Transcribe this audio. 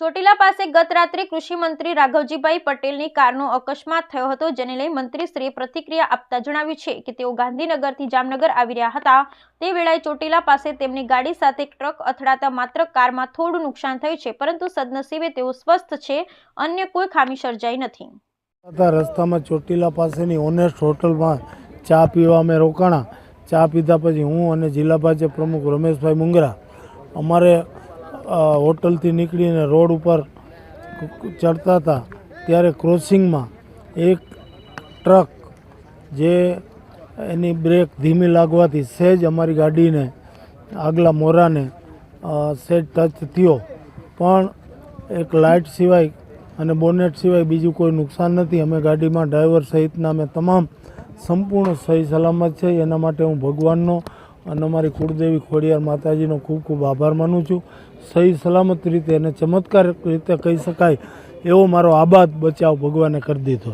ચોટીલા પાસે ગત રાત્રે કૃષિ મંત્રી રાઘવજીભાઈ પટેલની કારનો અકસ્માત થયો હતો, જેને લઈ મંત્રીશ્રીએ પ્રતિક્રિયા આપતા જણાવ્યું છે કે તેઓ ગાંધીનગરથી જામનગર આવી રહ્યા હતા. તે વેળાએ ચોટીલા પાસે તેમની ગાડી સાથે ટ્રક અથડાતા માત્ર કારમાં થોડું નુકસાન થયું છે, પરંતુ સદનસીબે તેઓ સ્વસ્થ છે, અન્ય કોઈ ખામી સર્જાઈ નથી. રસ્તામાં ચોટીલા પાસેની ઓનેસ્ટ હોટલમાં ચા પીવા અમે રોકાણા. ચા પીધા પછી હું અને જિલ્લા ભાજપ પ્રમુખ રમેશભાઈ મુંગરા, અમારે હોટલથી નીકળીને રોડ ઉપર ચડતા હતા, ત્યારે ક્રોસિંગમાં એક ટ્રક જે એની બ્રેક ધીમી લાગવાથી સહેજ અમારી ગાડીને આગલા મોરાને સહેજ ટચ થયો. પણ એક લાઇટ સિવાય અને બોનેટ સિવાય બીજું કોઈ નુકસાન નથી. અમે ગાડીમાં ડ્રાઈવર સહિતના અમે તમામ સંપૂર્ણ સહી સલામત છે. એના માટે હું ભગવાનનો અને અમારી કુળદેવી ખોડિયાર માતાજીનો ખૂબ ખૂબ આભાર માનું છું. સહી સલામત રીતે અને ચમત્કાર રીતે કહી શકાય એવો મારો આબાદ બચાવ ભગવાને કરી દીધો